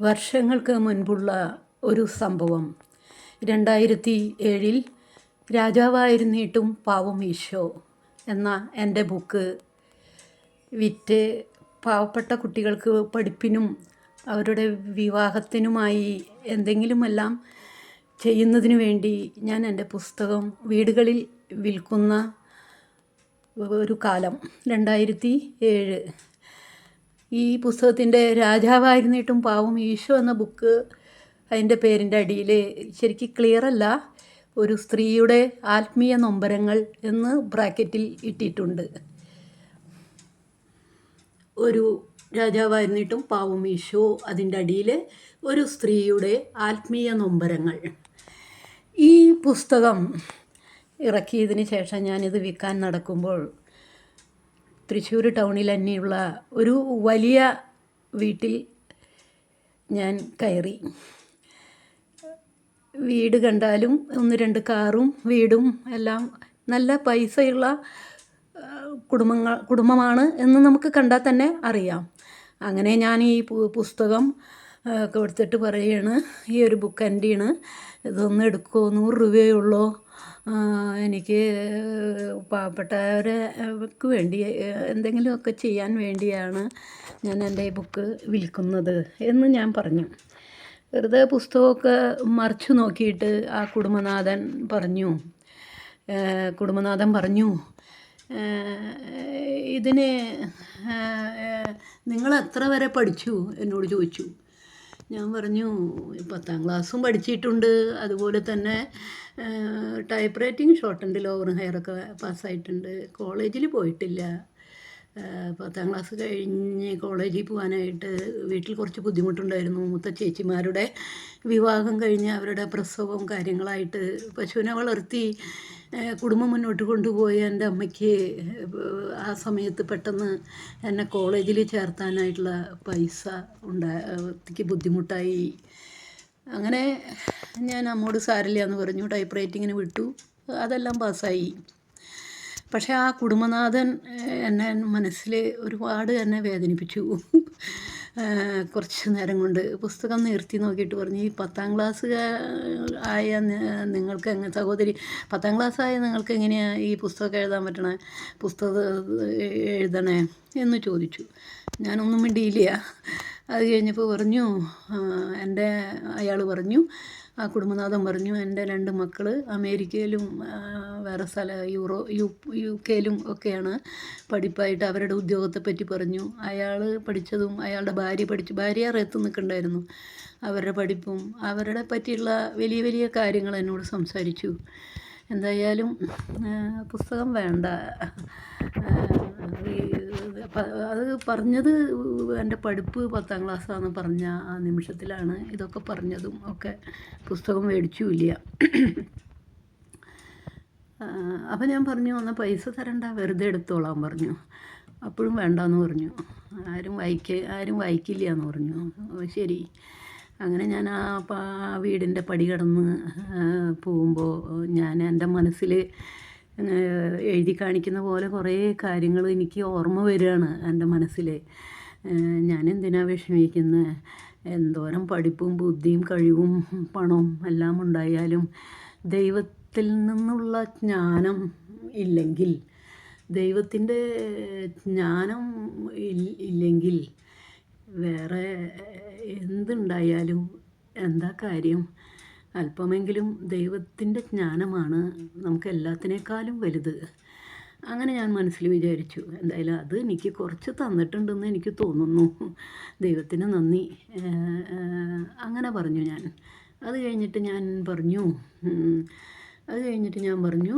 വർഷങ്ങൾക്ക് മുൻപുള്ള ഒരു സംഭവം. രണ്ടായിരത്തി ഏഴിൽ രാജാവായിരുന്നിട്ടും പാവം ഈശോ എന്ന എന്റെ ബുക്ക് വിറ്റ് പാവപ്പെട്ട കുട്ടികൾക്ക് പഠിപ്പിനും അവരുടെ വിവാഹത്തിനുമായി എന്തെങ്കിലുമെല്ലാം ചെയ്യുന്നതിന് വേണ്ടി ഞാൻ എന്റെ പുസ്തകം വീടുകളിൽ വിൽക്കുന്ന ഒരു കാലം രണ്ടായിരത്തി ഏഴ് ഈ പുസ്തകത്തിന്റെ രാജാവായിരുന്നിട്ടും പാവം ഈശോ എന്ന ബുക്ക് അതിന്റെ പേരിന്റെ അടിയിൽ ശരിക്കും ക്ലിയർ അല്ല. ഒരു സ്ത്രീയുടെ ആത്മീയ നൊമ്പരങ്ങൾ എന്ന് ബ്രാക്കറ്റിൽ ഇട്ടിട്ടുണ്ട്. ഒരു രാജാവായിരുന്നിട്ടും പാവം ഈശോ അതിന്റെ അടിയിൽ ഒരു സ്ത്രീയുടെ ആത്മീയ നൊമ്പരങ്ങൾ. ഈ പുസ്തകം ഇറക്കിയതിന് ശേഷം ഞാനിത് വിൽക്കാൻ നടക്കുമ്പോൾ തൃശ്ശൂർ ടൗണിൽ തന്നെയുള്ള ഒരു വലിയ വീട്ടിൽ ഞാൻ കയറി. വീട് കണ്ടാലും ഒന്ന് രണ്ട് കാറും വീടും എല്ലാം നല്ല പൈസയുള്ള കുടുംബങ്ങൾ കുടുംബമാണ് എന്ന് നമുക്ക് കണ്ടാൽ തന്നെ അറിയാം. അങ്ങനെ ഞാൻ ഈ പുസ്തകം കൊടുത്തിട്ട് പറയാണ് ഈ ഒരു ബുക്ക് എന്റെയാണ് ഇതൊന്ന് എടുക്കുമോ നൂറ് രൂപയേ ഉള്ളൂ. എനിക്ക് പാവപ്പെട്ടവർക്ക് വേണ്ടി എന്തെങ്കിലുമൊക്കെ ചെയ്യാൻ വേണ്ടിയാണ് ഞാൻ എന്റെ ഈ ബുക്ക് വിൽക്കുന്നത് എന്ന് ഞാൻ പറഞ്ഞു. വെറുതെ പുസ്തകമൊക്കെ മറിച്ചു നോക്കിയിട്ട് ആ കുടുംബനാഥൻ പറഞ്ഞു. കുടുംബനാഥൻ പറഞ്ഞു ഇതിന് നിങ്ങൾ എത്ര വരെ പഠിച്ചു? എന്നോട് ചോദിച്ചു. ഞാൻ പറഞ്ഞു പത്താം ക്ലാസ്സും പഠിച്ചിട്ടുണ്ട്. അതുപോലെ തന്നെ type writing short and lower ഹയറൊക്കെ പാസ്സായിട്ടുണ്ട്. കോളേജിൽ പോയിട്ടില്ല. പത്താം ക്ലാസ് കഴിഞ്ഞ് കോളേജിൽ പോകാനായിട്ട് വീട്ടിൽ കുറച്ച് ബുദ്ധിമുട്ടുണ്ടായിരുന്നു. മൂത്ത ചേച്ചിമാരുടെ വിവാഹം കഴിഞ്ഞ് അവരുടെ പ്രസവവും കാര്യങ്ങളായിട്ട് പശുവിനെ വളർത്തി. കുടുംബം മുന്നോട്ട് കൊണ്ടുപോയി എന്റെ അമ്മയ്ക്ക് ആ സമയത്ത് പെട്ടെന്ന് എന്നെ കോളേജിൽ ചേർത്താനായിട്ടുള്ള പൈസ ഉണ്ടാക്കി ബുദ്ധിമുട്ടായി. അങ്ങനെ ഞാൻ അമ്മോട് സാരില്ല എന്ന് പറഞ്ഞു ടൈപ്പ് റൈറ്റിങ്ങിന് വിട്ടു. അതെല്ലാം പാസ്സായി. പക്ഷേ ആ കുടുംബനാഥൻ എന്നെ മനസ്സിൽ ഒരുപാട് എന്നെ വേദനിപ്പിച്ചു. കുറച്ച് നേരം കൊണ്ട് പുസ്തകം നിർത്തി നോക്കിയിട്ട് പറഞ്ഞു. ഈ പത്താം ക്ലാസ് ആയ നിങ്ങൾക്ക് എങ്ങനെ സഹോദരി പത്താം ക്ലാസ് ആയ നിങ്ങൾക്ക് എങ്ങനെയാണ് ഈ പുസ്തകം എഴുതാൻ പറ്റണേ? പുസ്തകം എഴുതണേ എന്ന് ചോദിച്ചു. ഞാനൊന്നും മിണ്ടിയില്ല. അത് കഴിഞ്ഞപ്പോൾ പറഞ്ഞു എന്റെ അയാൾ പറഞ്ഞു ആ കുടുംബനാഥൻ പറഞ്ഞു. എന്റെ രണ്ട് മക്കൾ അമേരിക്കയിലും വേറെ സ്ഥല യൂറോ യു യു കെയിലും ഒക്കെയാണ് പഠിപ്പായിട്ട് അവരുടെ ഉദ്യോഗത്തെ പറ്റി പറഞ്ഞു. അയാൾ പഠിച്ചതും അയാളുടെ ഭാര്യ പഠിച്ചു ഭാര്യ റെത്ത് നിൽക്കണ്ടായിരുന്നു അവരുടെ പഠിപ്പും. അവരുടെ പറ്റിയുള്ള വലിയ വലിയ കാര്യങ്ങൾ എന്നോട് സംസാരിച്ചു. എന്തായാലും പുസ്തകം വേണ്ട. അത് പറഞ്ഞത് എന്റെ പഠിപ്പ് പത്താം ക്ലാസ്സാന്ന് പറഞ്ഞ ആ നിമിഷത്തിലാണ് ഇതൊക്കെ പറഞ്ഞതും ഒക്കെ പുസ്തകം മേടിച്ചുമില്ല. അപ്പം ഞാൻ പറഞ്ഞു വന്ന പൈസ തരണ്ട വെറുതെ എടുത്തോളാം പറഞ്ഞു. അപ്പോഴും വേണ്ടാന്ന് പറഞ്ഞു. ആരും വായിക്ക ആരും വായിക്കില്ല എന്ന് പറഞ്ഞു ശരി. അങ്ങനെ ഞാൻ ആ വീടിന്റെ പടി കടന്ന് പോകുമ്പോൾ ഞാൻ എന്റെ മനസ്സിൽ എഴുതി കാണിക്കുന്ന പോലെ കുറേ കാര്യങ്ങൾ എനിക്ക് ഓർമ്മ വരികയാണ് എന്റെ മനസ്സിൽ. ഞാൻ എന്തിനാ വിഷമിക്കുന്നത് എന്തോരം പഠിപ്പും ബുദ്ധിയും കഴിവും പണവും എല്ലാം ഉണ്ടായാലും ദൈവത്തിൽ നിന്നുള്ള ജ്ഞാനം ഇല്ലെങ്കിൽ ദൈവത്തിന്റെ ജ്ഞാനം ഇല്ലെങ്കിൽ വേറെ എന്തുണ്ടായാലും എന്താ കാര്യം? അല്പമെങ്കിലും ദൈവത്തിന്റെ ജ്ഞാനമാണ് നമുക്ക് എല്ലാത്തിനേക്കാളും വലുത്. അങ്ങനെ ഞാൻ മനസ്സിൽ വിചാരിച്ചു എന്തായാലും അത് എനിക്ക് കുറച്ച് തന്നിട്ടുണ്ടെന്ന് എനിക്ക് തോന്നുന്നു. ദൈവത്തിന് നന്ദി. അങ്ങനെ പറഞ്ഞു ഞാൻ. അത് കഴിഞ്ഞിട്ട് ഞാൻ പറഞ്ഞു അത് കഴിഞ്ഞിട്ട് ഞാൻ പറഞ്ഞു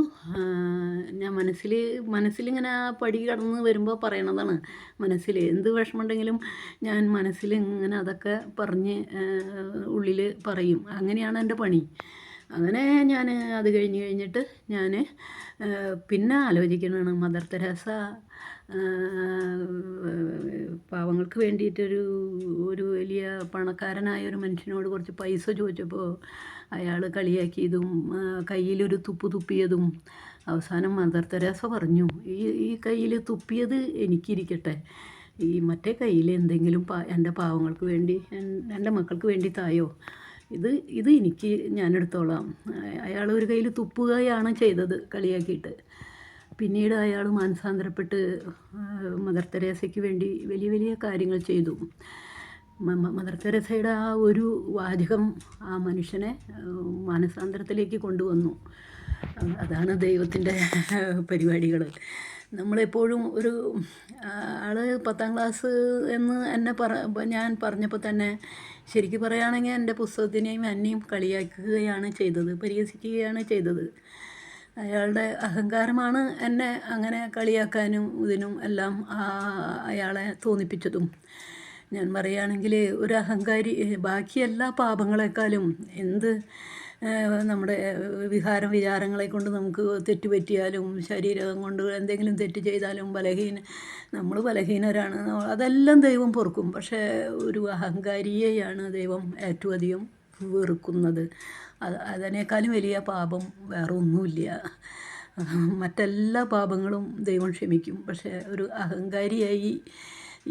ഞാൻ മനസ്സിൽ മനസ്സിലിങ്ങനെ ആ പടി കടന്ന് വരുമ്പോൾ പറയണതാണ്. മനസ്സിൽ എന്ത് വിഷമമുണ്ടെങ്കിലും ഞാൻ മനസ്സിൽ ഇങ്ങനെ അതൊക്കെ പറഞ്ഞ് ഉള്ളിൽ പറയും. അങ്ങനെയാണ് എന്റെ പണി. അങ്ങനെ ഞാൻ അത് കഴിഞ്ഞ് കഴിഞ്ഞിട്ട് ഞാൻ പിന്നെ ആലോചിക്കുന്നതാണ് മദർ തെരേസ പാവങ്ങൾക്ക് വേണ്ടിയിട്ടൊരു ഒരു വലിയ പണക്കാരനായ ഒരു മനുഷ്യനോട് കുറച്ച് പൈസ ചോദിച്ചപ്പോൾ അയാൾ കളിയാക്കിയതും കയ്യിലൊരു തുപ്പ് തുപ്പിയതും അവസാനം മദർ തെരേസ പറഞ്ഞു ഈ ഈ കയ്യിൽ തുപ്പിയത് എനിക്കിരിക്കട്ടെ. ഈ മറ്റേ കയ്യിൽ എന്തെങ്കിലും പാ എന്റെ പാവങ്ങൾക്ക് വേണ്ടി എൻ- എന്റെ മക്കൾക്ക് വേണ്ടി തായോ? ഇത് ഇത് എനിക്ക് ഞാൻ എടുത്തോളാം. അയാൾ ഒരു കയ്യിൽ തുപ്പുകയാണ് ചെയ്തത് കളിയാക്കിയിട്ട്. പിന്നീട് അയാൾ മാനസാന്തരപ്പെട്ട് മദർ തെരേസയ്ക്ക് വേണ്ടി വലിയ വലിയ കാര്യങ്ങൾ ചെയ്തു. മദർ തെരേസയുടെ ആ ഒരു വാചകം ആ മനുഷ്യനെ മാനസാന്തരത്തിലേക്ക് കൊണ്ടുവന്നു. അതാണ് ദൈവത്തിന്റെ പരിപാടികൾ. നമ്മളെപ്പോഴും ഒരു ആ, ആൾ പത്താം ക്ലാസ് എന്ന് എന്നെ പറ ഞാൻ പറഞ്ഞപ്പോൾ തന്നെ ശരിക്കും പറയുകയാണെങ്കിൽ എന്റെ പുസ്തകത്തിനെയും എന്നെയും കളിയാക്കുകയാണ് ചെയ്തത് പരിഹസിക്കുകയാണ് ചെയ്തത്. അയാളുടെ അഹങ്കാരമാണ് എന്നെ അങ്ങനെ കളിയാക്കാനും ഇതിനും എല്ലാം അയാളെ തോന്നിപ്പിച്ചതും. ഞാൻ പറയുകയാണെങ്കിൽ ഒരു അഹങ്കാരി ബാക്കി എല്ലാ പാപങ്ങളെക്കാളും എന്ത് നമ്മുടെ വിഹാരം വിചാരങ്ങളെ കൊണ്ട് നമുക്ക് തെറ്റ് പറ്റിയാലും ശരീരം കൊണ്ട് എന്തെങ്കിലും തെറ്റ് ചെയ്താലും ബലഹീന നമ്മൾ ബലഹീനരാണ്. അതെല്ലാം ദൈവം പൊറുക്കും. പക്ഷേ ഒരു അഹങ്കാരിയെയാണ് ദൈവം ഏറ്റവും അധികം വെറുക്കുന്നത്. അത് അതിനേക്കാളും വലിയ പാപം വേറെ ഒന്നുമില്ല. മറ്റെല്ലാ പാപങ്ങളും ദൈവം ക്ഷമിക്കും. പക്ഷേ ഒരു അഹങ്കാരിയായി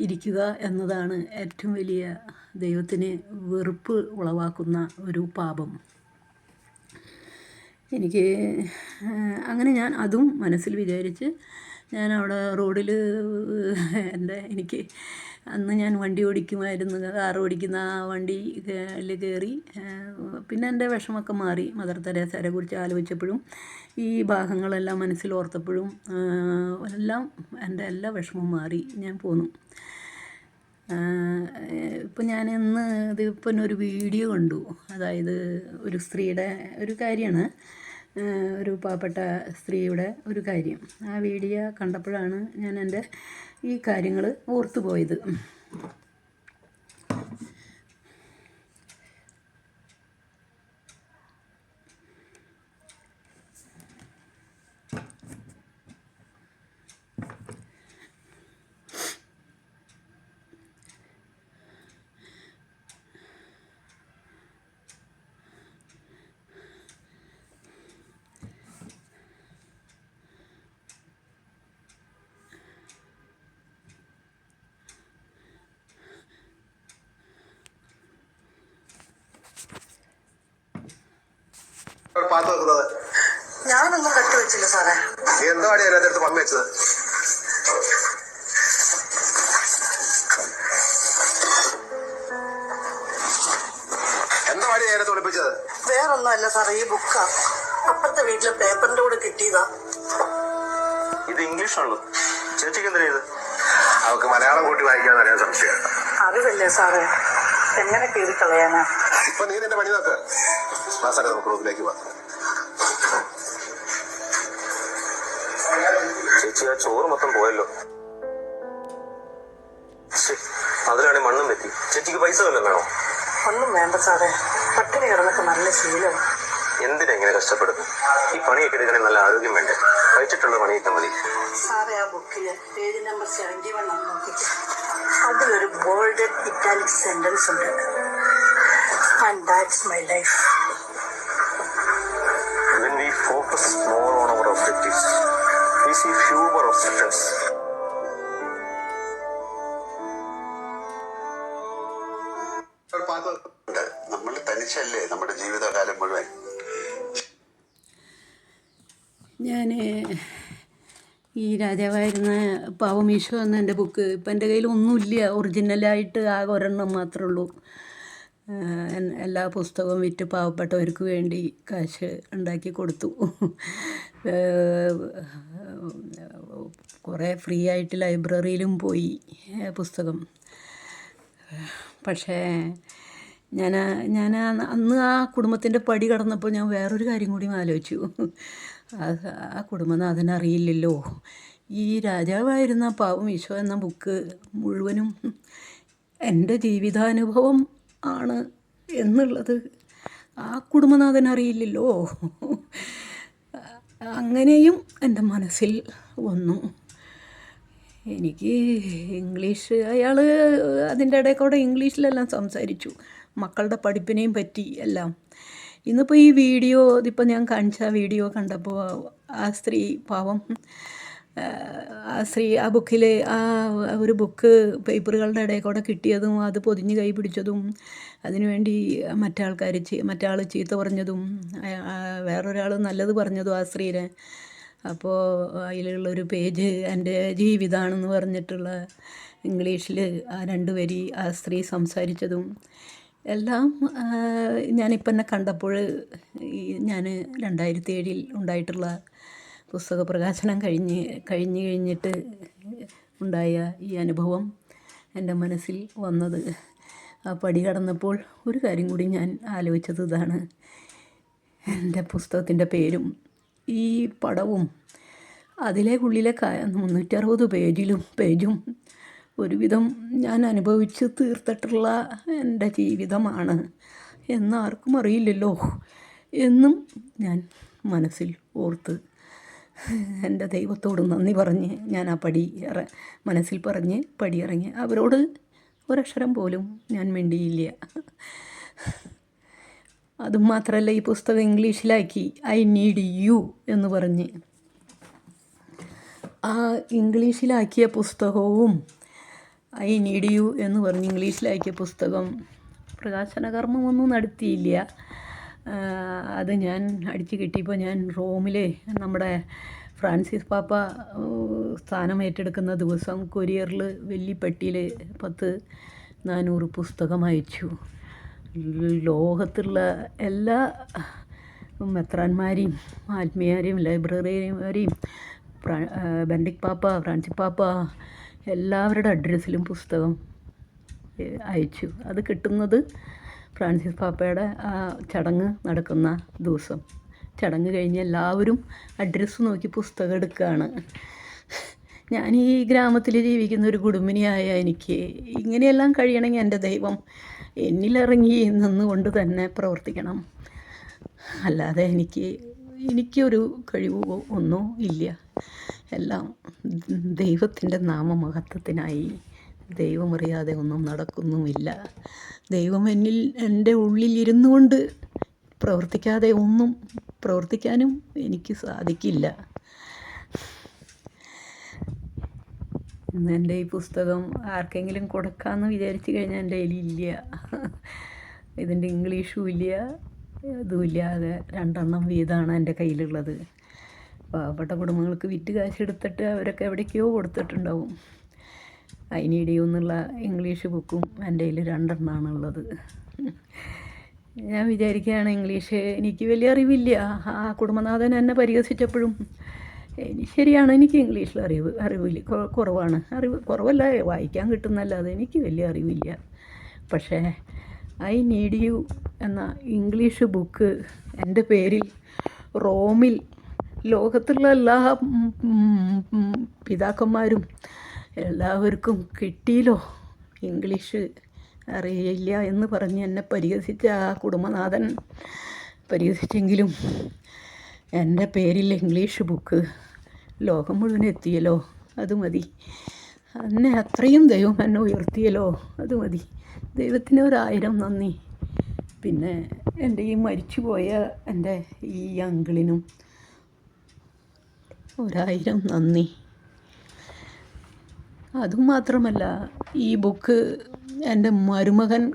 ഇരിക്കുക എന്നതാണ് ഏറ്റവും വലിയ ദൈവത്തിന് വെറുപ്പ് ഉളവാക്കുന്ന ഒരു പാപം. എനിക്ക് അങ്ങനെ ഞാൻ അതും മനസ്സിൽ വിചാരിച്ച് ഞാൻ അവിടെ റോഡിൽ എന്റെ എനിക്ക് അന്ന് ഞാൻ വണ്ടി ഓടിക്കുമായിരുന്നു കാർ ഓടിക്കുന്ന ആ വണ്ടി കയറി പിന്നെ എന്റെ വിഷമൊക്കെ മാറി. മദർ തെരേസയെ കുറിച്ച് ആലോചിച്ചപ്പോഴും ഈ ഭാഗങ്ങളെല്ലാം മനസ്സിൽ ഓർത്തപ്പോഴും എല്ലാം എന്റെ എല്ലാ വിഷമവും മാറി ഞാൻ പോന്നു. ഇപ്പം ഞാൻ ഇന്ന് ഇതിപ്പം ഒരു വീഡിയോ കണ്ടു. അതായത് ഒരു സ്ത്രീയുടെ ഒരു കാര്യമാണ്. ഒരു പാവപ്പെട്ട സ്ത്രീയുടെ ഒരു കാര്യം. ആ വീഡിയോ കണ്ടപ്പോഴാണ് ഞാൻ എന്റെ ഈ കാര്യങ്ങൾ ഓർത്തു പോയത് പാത്ത് വെക്കുന്നത് ഞാനൊന്നും കെട്ടുവെച്ചില്ല സാറേ. നീ എന്താണ് അടുത്ത് പമ്മ വെച്ചത്? എന്താ വഴി അതിനകത്ത് ഒളിപ്പിച്ചത്? വേറൊന്നുമല്ല സാറേ ഈ ബുക്കാ. അപ്പുറത്തെ വീട്ടിലെ പേപ്പറിന്റെ കൂടെ കിട്ടിയതാ. ഇത് ഇംഗ്ലീഷാണല്ലോ. ചേച്ചിക്ക് എന്തിനാ ഇത്? അവക്ക് മലയാളം കൂട്ടി വായിക്കാൻ അറിയാൻ സംശയം അറിവല്ലേ സാറേ? എങ്ങനെ കീറി കളയാനാ? ഇപ്പൊ നീ എന്റെ പണി നോക്ക്. നമുക്ക് റൂമിലേക്ക് പോവാം ചേച്ചി ആ ചോറ് മൊത്തം പോയല്ലോ. അതിലാണ് മണ്ണും വെത്തി ചേച്ചിക്ക് പൈസ വല്ലതും വേണോ? ഒന്നും വേണ്ട സാറേ. പട്ടിണി കിടന്നൊക്കെ നല്ല ശീലം. എന്തിനാ ഇങ്ങനെ കഷ്ടപ്പെടുന്നു ഈ പണിയൊക്കെ എടുക്കണേ നല്ല ആരോഗ്യം വേണ്ടേ? കഴിച്ചിട്ടുള്ള പണിയൊക്കെ മതി. സാറേ ആ ബുക്കിൽ പേജ് നമ്പർ സെവന്റി വൺ അതിലൊരു ബോൾഡ് ഇറ്റാലിക് സെന്റൻസ് ഉണ്ട്. And that's my life When we focus more on our objectives, we see fewer path. നമ്മൾ തനിച്ചല്ലേ നമ്മുടെ ജീവിതകാലം മുഴുവൻ. ഞാൻ ഈ രാജാവായിരുന്ന പാവമീശോ എന്ന എന്റെ ബുക്ക് ഇപ്പം എന്റെ കയ്യിൽ ഒന്നുമില്ല. ഒറിജിനലായിട്ട് ആ ഒരെണ്ണം മാത്രമേ ഉള്ളൂ. എല്ലാ പുസ്തകവും വിറ്റ് പാവപ്പെട്ടവർക്ക് വേണ്ടി കാശ് ഉണ്ടാക്കി കൊടുത്തു. കുറേ ഫ്രീ ആയിട്ട് ലൈബ്രറിയിലും പോയി പുസ്തകം. പക്ഷേ ഞാൻ ഞാൻ അന്ന് ആ കുടുംബത്തിന്റെ പടി കടന്നപ്പോൾ ഞാൻ വേറൊരു കാര്യം കൂടി ആലോചിച്ചു. ആ ആ അതിനറിയില്ലല്ലോ ഈ രാജാവായിരുന്ന പാവം ഈശോ എന്ന ബുക്ക് മുഴുവനും എന്റെ ജീവിതാനുഭവം ആണ് എന്നുള്ളത് ആ കുടുംബനാഥൻ അറിയില്ലല്ലോ. അങ്ങനെയും എന്റെ മനസ്സിൽ വന്നു. എനിക്ക് ഇംഗ്ലീഷ് അയാൾ അതിന്റെ ഇടയിൽ കൂടെ ഇംഗ്ലീഷിലെല്ലാം സംസാരിച്ചു. മക്കളുടെ പഠിപ്പിനെയും പറ്റി എല്ലാം. ഇന്നിപ്പോൾ ഈ വീഡിയോ ഇതിപ്പോൾ ഞാൻ കാണിച്ച വീഡിയോ കണ്ടപ്പോൾ ആ സ്ത്രീ പാവം സ്ത്രീ ആ ബുക്കിൽ ആ ഒരു ബുക്ക് പേപ്പറുകളുടെ ഇടയിൽ കൂടെ കിട്ടിയതും അത് പൊതിഞ്ഞ് കൈ പിടിച്ചതും അതിനുവേണ്ടി മറ്റാൾക്കാർ മറ്റാൾ ചീത്ത പറഞ്ഞതും വേറൊരാൾ നല്ലത് പറഞ്ഞതും ആ സ്ത്രീനെ അപ്പോൾ അതിലുള്ളൊരു പേജ് എന്റെ ജീവിതമാണെന്ന് പറഞ്ഞിട്ടുള്ള ഇംഗ്ലീഷിൽ ആ രണ്ട് വരി ആ സ്ത്രീ സംസാരിച്ചതും എല്ലാം ഞാനിപ്പം എന്നെ കണ്ടപ്പോൾ ഞാൻ രണ്ടായിരത്തി ഏഴിൽ ഉണ്ടായിട്ടുള്ള പുസ്തക പ്രകാശനം കഴിഞ്ഞ് കഴിഞ്ഞ് കഴിഞ്ഞിട്ട് ഉണ്ടായ ഈ അനുഭവം എന്റെ മനസ്സിൽ വന്നത്. ആ പടി കടന്നപ്പോൾ ഒരു കാര്യം കൂടി ഞാൻ ആലോചിച്ചത് ഇതാണ്. എന്റെ പുസ്തകത്തിന്റെ പേരും ഈ പടവും അതിലെ ഉള്ളിലെ മുന്നൂറ്ററുപത് പേജിലും പേജും ഒരുവിധം ഞാൻ അനുഭവിച്ച് തീർത്തിട്ടുള്ള എന്റെ ജീവിതമാണ്. എന്നാർക്കും അറിയില്ലല്ലോ. എന്നും ഞാൻ മനസ്സിൽ ഓർത്ത് എന്റെ ദൈവത്തോട് നന്ദി പറഞ്ഞ് ഞാൻ ആ പടി ഇറ മനസ്സിൽ പറഞ്ഞ് പടിയിറങ്ങി അവരോട് ഒരക്ഷരം പോലും ഞാൻ മിണ്ടിയില്ല. അതും മാത്രമല്ല ഈ പുസ്തകം ഇംഗ്ലീഷിലാക്കി ഐ നീഡ് യു എന്ന് പറഞ്ഞ്. ആ ഇംഗ്ലീഷിലാക്കിയ പുസ്തകവും ഐ നീഡ് യു എന്ന് പറഞ്ഞ് ഇംഗ്ലീഷിലാക്കിയ പുസ്തകം പ്രകാശന കർമ്മമൊന്നും നടത്തിയില്ല. അത് ഞാൻ അടിച്ചു കിട്ടിയപ്പോൾ ഞാൻ റോമിലെ നമ്മുടെ ഫ്രാൻസിസ് പാപ്പ സ്ഥാനം ഏറ്റെടുക്കുന്ന ദിവസം കൊരിയറിൽ വെല്ലിപ്പട്ടിയിൽ പത്ത് നാനൂറ് പുസ്തകം അയച്ചു. ലോകത്തുള്ള എല്ലാ മെത്രാന്മാരെയും ആത്മീയരെയും ലൈബ്രറിമാരെയും ബെൻഡിക് പാപ്പ ഫ്രാൻസിസ് പാപ്പ എല്ലാവരുടെ അഡ്രസ്സിലും പുസ്തകം അയച്ചു. അത് കിട്ടുന്നത് ഫ്രാൻസിസ് പാപ്പയുടെ ആ ചടങ്ങ് നടക്കുന്ന ദിവസം. ചടങ്ങ് കഴിഞ്ഞ് എല്ലാവരും അഡ്രസ്സ് നോക്കി പുസ്തകം എടുക്കുകയാണ് ഞാൻ ഈ ഗ്രാമത്തിൽ ജീവിക്കുന്ന ഒരു കുടുംബിനിയായ എനിക്ക് ഇങ്ങനെയെല്ലാം കഴിയണമെങ്കിൽ എന്റെ ദൈവം എന്നിലിറങ്ങി നിന്നുകൊണ്ട് തന്നെ പ്രവർത്തിക്കണം. അല്ലാതെ എനിക്ക് എനിക്കൊരു കഴിവോ ഒന്നും ഇല്ല. എല്ലാം ദൈവത്തിന്റെ നാമമഹത്വത്തിനായി ദൈവമറിയാതെ ഒന്നും നടക്കുന്നുമില്ല. ദൈവം എന്നിൽ എന്റെ ഉള്ളിൽ ഇരുന്നു കൊണ്ട് പ്രവർത്തിക്കാതെ ഒന്നും പ്രവർത്തിക്കാനും എനിക്ക് സാധിക്കില്ല. ഇന്ന് എന്റെ ഈ പുസ്തകം ആർക്കെങ്കിലും കൊടുക്കാമെന്ന് വിചാരിച്ചു കഴിഞ്ഞാൽ എന്റെ കയ്യിലില്ല ഇതിന്റെ ഇംഗ്ലീഷും ഇല്ല ഇതും ഇല്ലാതെ രണ്ടെണ്ണം വീതമാണ് എന്റെ കയ്യിലുള്ളത്. പാവപ്പെട്ട കുടുംബങ്ങൾക്ക് വിറ്റ് കാശെടുത്തിട്ട് അവരൊക്കെ എവിടേക്കോ കൊടുത്തിട്ടുണ്ടാവും. അതിനിടയിൽ എന്നുള്ള ഇംഗ്ലീഷ് ബുക്കും എന്റെ കയ്യിൽ രണ്ടെണ്ണമാണുള്ളത് ഞാൻ വിചാരിക്കുകയാണ് ഇംഗ്ലീഷ് എനിക്ക് വലിയ അറിവില്ല. ആ കുടുംബനാഥൻ എന്നെ പരിഹസിച്ചപ്പോഴും ശരിയാണ് എനിക്ക് ഇംഗ്ലീഷിൽ അറിവ് അറിവില്ല കുറവാണ്. അറിവ് കുറവല്ല വായിക്കാൻ കിട്ടുന്നല്ലാതെ എനിക്ക് വലിയ അറിവില്ല. പക്ഷേ ഐ നീഡ് യു എന്ന ഇംഗ്ലീഷ് ബുക്ക് എന്റെ പേരിൽ റോമിൽ ലോകത്തുള്ള എല്ലാ പിതാക്കന്മാരും എല്ലാവർക്കും കിട്ടിയില്ലോ ഇംഗ്ലീഷ് അറിയില്ല എന്ന് പറഞ്ഞ് എന്നെ പരിഹസിച്ച ആ കുടുംബനാഥൻ. പരിഹസിച്ചെങ്കിലും എന്റെ പേരിൽ ഇംഗ്ലീഷ് ബുക്ക് ലോകം മുഴുവൻ എത്തിയല്ലോ അത് മതി. എന്നെ അത്രയും ദൈവം എന്നെ ഉയർത്തിയല്ലോ അത് മതി. ദൈവത്തിന് ഒരായിരം നന്ദി. പിന്നെ എന്റെ ഈ മരിച്ചുപോയ എന്റെ ഈ അങ്കിളിനും ഒരായിരം നന്ദി. അതുമാത്രമല്ല ഈ ബുക്ക് എന്റെ മരുമകൻ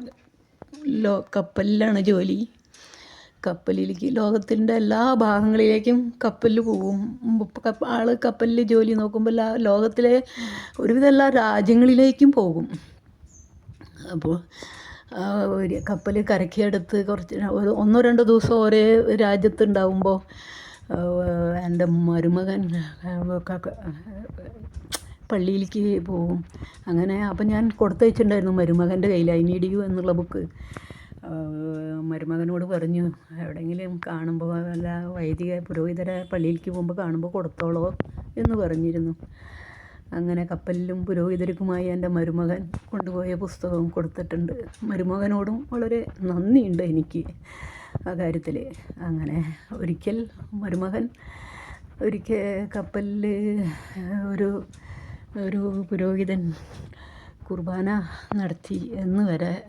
ലോ കപ്പലിലാണ് ജോലി. കപ്പലിലേക്ക് ലോകത്തിന്റെ എല്ലാ ഭാഗങ്ങളിലേക്കും കപ്പലിൽ പോവും ആൾ കപ്പലിൽ ജോലി നോക്കുമ്പോൾ ലോകത്തിലെ ഒരുവിധ എല്ലാ രാജ്യങ്ങളിലേക്കും പോകും. അപ്പോൾ ഒരു കപ്പൽ കരക്കിയെടുത്ത് കുറച്ച് ഒന്നോ രണ്ടോ ദിവസം ഒരേ രാജ്യത്തുണ്ടാവുമ്പോൾ എന്റെ മരുമകൻ പള്ളിയിലേക്ക് പോവും അങ്ങനെ അപ്പം ഞാൻ കൊടുത്തയച്ചിട്ടുണ്ടായിരുന്നു മരുമകന്റെ കയ്യിൽ ഐ നീഡ് യു എന്നുള്ള ബുക്ക്. മരുമകനോട് പറഞ്ഞു എവിടെയെങ്കിലും കാണുമ്പോൾ അല്ല വൈദിക പുരോഹിതരെ പള്ളിയിലേക്ക് പോകുമ്പോൾ കാണുമ്പോൾ കൊടുത്തോളോ എന്ന് പറഞ്ഞിരുന്നു. അങ്ങനെ കപ്പലിലും പുരോഹിതർക്കുമായി എന്റെ മരുമകൻ കൊണ്ടുപോയ പുസ്തകം കൊടുത്തിട്ടുണ്ട്. മരുമകനോടും വളരെ നന്ദിയുണ്ട് എനിക്ക് ആ കാര്യത്തിൽ. അങ്ങനെ ഒരിക്കൽ മരുമകൻ ഒരിക്കൽ കപ്പലിൽ ഒരു ഒരു പുരോഹിതൻ കുർബാന നടത്തി എന്ന് വരെ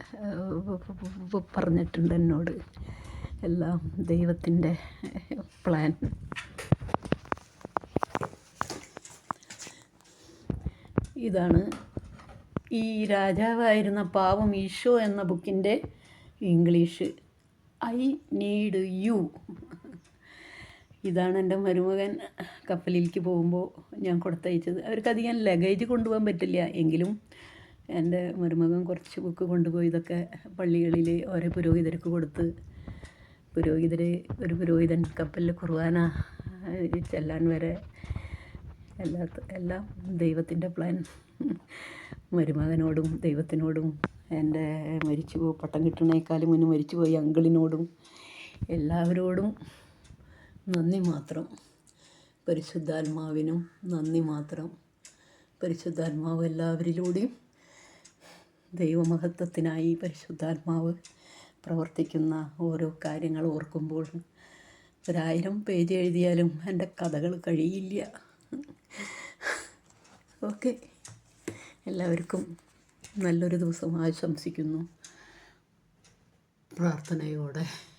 പറഞ്ഞിട്ടുണ്ട് എന്നോട്. എല്ലാം ദൈവത്തിന്റെ പ്ലാൻ. ഇതാണ് ഈ രാജാവായിരുന്ന പാവം ഈശോ എന്ന ബുക്കിന്റെ ഇംഗ്ലീഷ്. I need U. ഇതാണ് എന്റെ മരുമകൻ കപ്പലിലേക്ക് പോകുമ്പോൾ ഞാൻ കൊടുത്തയച്ചത്. അവർക്കധികം ലഗേജ് കൊണ്ടുപോകാൻ പറ്റില്ല. എങ്കിലും എന്റെ മരുമകൻ കുറച്ച് ബുക്ക് കൊണ്ടുപോയി. ഇതൊക്കെ പള്ളികളിൽ ഓരോ പുരോഹിതർക്ക് കൊടുത്ത് പുരോഹിതർ ഒരു പുരോഹിതൻ കപ്പലിൽ ഏഹ്, ചെല്ലാൻ വരെ എല്ലാ എല്ലാം ദൈവത്തിന്റെ പ്ലാൻ മരുമകനോടും ദൈവത്തിനോടും എന്റെ മരിച്ചു പട്ടം കിട്ടണേക്കാളും മുന്നേ മരിച്ചു പോയി അങ്കിളിനോടും എല്ലാവരോടും നന്ദി മാത്രം. പരിശുദ്ധാത്മാവിനും നന്ദി മാത്രം. പരിശുദ്ധാത്മാവ് എല്ലാവരിലൂടെയും ദൈവമഹത്വത്തിനായി പരിശുദ്ധാത്മാവ് പ്രവർത്തിക്കുന്ന ഓരോ കാര്യങ്ങൾ ഓർക്കുമ്പോൾ ഒരായിരം പേജ് എഴുതിയാലും എന്റെ കഥകൾ കഴിയില്ല. ഓക്കെ. എല്ലാവർക്കും നല്ലൊരു ദിവസം ആശംസിക്കുന്നു. പ്രാർത്ഥനയോടെ.